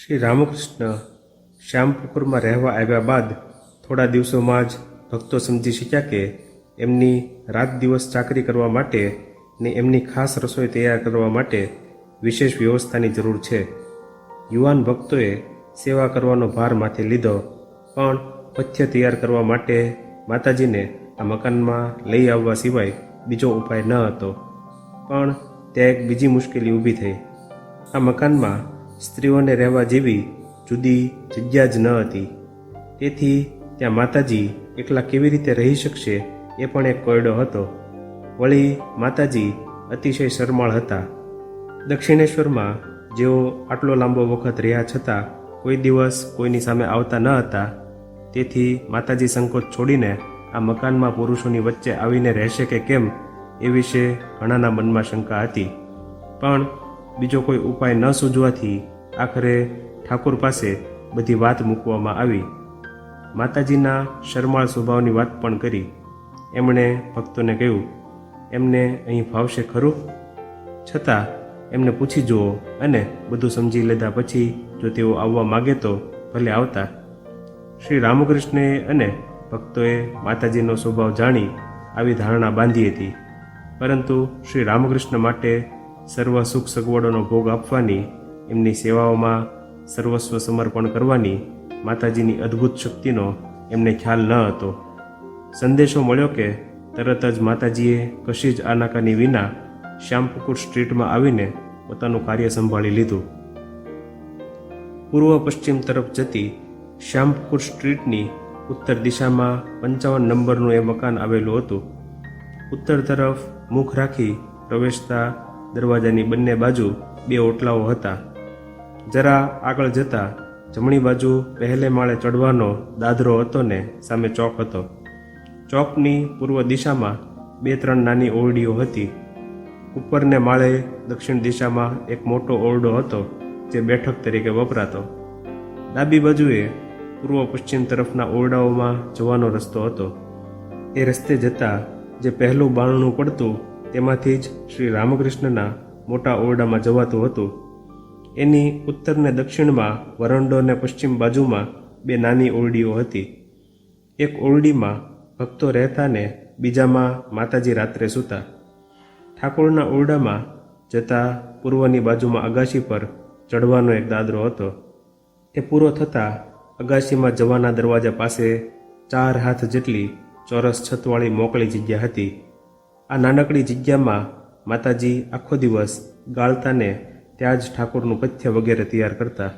શ્રી રામકૃષ્ણ શ્યામપુકુરમાં રહેવા આવ્યા બાદ થોડા દિવસોમાં જ ભક્તો સમજી શક્યા કે એમની રાત દિવસ ચાકરી કરવા માટે ને એમની ખાસ રસોઈ તૈયાર કરવા માટે વિશેષ વ્યવસ્થાની જરૂર છે. યુવાન ભક્તોએ સેવા કરવાનો ભાર માથે લીધો, પણ પથ્ય તૈયાર કરવા માટે માતાજીને આ મકાનમાં લઈ આવવા સિવાય બીજો ઉપાય ન હતો. પણ ત્યાં એક બીજી મુશ્કેલી ઊભી થઈ. આ મકાનમાં સ્ત્રીઓને રહેવા જેવી જુદી જગ્યા જ ન હતી. તેથી ત્યાં માતાજી એકલા કેવી રીતે રહી શકશે એ પણ એક કોયડો હતો. વળી માતાજી અતિશય શરમાળ હતા. દક્ષિણેશ્વરમાં જેઓ આટલો લાંબો વખત રહ્યા છતાં કોઈ દિવસ કોઈની સામે આવતા ન હતા. તેથી માતાજી સંકોચ છોડીને આ મકાનમાં પુરુષોની વચ્ચે આવીને રહેશે કે કેમ એ વિશે ઘણાના મનમાં શંકા હતી. પણ બીજો કોઈ ઉપાય ન સૂઝવાથી આખરે ઠાકોર પાસે બધી વાત મૂકવામાં આવી. માતાજીના શરમાળ સ્વભાવની વાત પણ કરી. એમણે ભક્તોને કહ્યું, એમને અહીં ફાવશે ખરું? છતાં એમને પૂછી જુઓ અને બધું સમજી લીધા પછી જો તેઓ આવવા માગે તો ભલે આવતા. શ્રી રામકૃષ્ણએ અને ભક્તોએ માતાજીનો સ્વભાવ જાણી આવી ધારણા બાંધી હતી. પરંતુ શ્રી રામકૃષ્ણ માટે સર્વ સુખ સગવડોનો ભોગ આપવાની એમની સેવાઓમાં સર્વસ્વ સમર્પણ કરવાની માતાજીની અદ્ભુત શક્તિનો એમને ખ્યાલ ન હતો. સંદેશો મળ્યો કે તરત જ માતાજીએ કશી જ આનાકાની વિના શ્યામપુકુર સ્ટ્રીટમાં આવીને પોતાનું કાર્ય સંભાળી લીધું. પૂર્વ પશ્ચિમ તરફ જતી શ્યામપુર સ્ટ્રીટની ઉત્તર દિશામાં પંચાવન નંબરનું એ મકાન આવેલું હતું. ઉત્તર તરફ મુખ રાખી પ્રવેશતા દરવાજાની બંને બાજુ બે ઓટલાઓ હતા. જરા આગળ જતા જમણી બાજુ પહેલે માળે ચડવાનો દાદરો હતો ને, સામે ચોક હતો. ચોકની પૂર્વ દિશામાં બે ત્રણ નાની ઓરડીઓ હતી. ઉપરને માળે દક્ષિણ દિશામાં એક મોટો ઓરડો હતો, જે બેઠક તરીકે વપરાતો. ડાબી બાજુએ પૂર્વ પશ્ચિમ તરફના ઓરડાઓમાં જવાનો રસ્તો હતો. એ રસ્તે જતા જે પહેલું બારણું પડતું, તેમાંથી જ શ્રી રામકૃષ્ણના મોટા ઓરડામાં જવાતું હતું. એની ઉત્તર ને દક્ષિણમાં વરંડો અને પશ્ચિમ બાજુમાં બે નાની ઓરડીઓ હતી. એક ઓરડીમાં ભક્તો રહેતા ને બીજામાં માતાજી રાત્રે સૂતા. ઠાકોરના ઓરડામાં જતા પૂર્વની બાજુમાં અગાશી પર ચડવાનો એક દાદરો હતો. એ પૂરો થતાં અગાશીમાં જવાના દરવાજા પાસે ચાર હાથ જેટલી ચોરસ છતવાળી મોકળી જગ્યા હતી. આ નાનકડી જગ્યામાં માતાજી આખો દિવસ ગાળતાને ત્યાં જ ઠાકોરનું પથ્ય વગેરે તૈયાર કરતા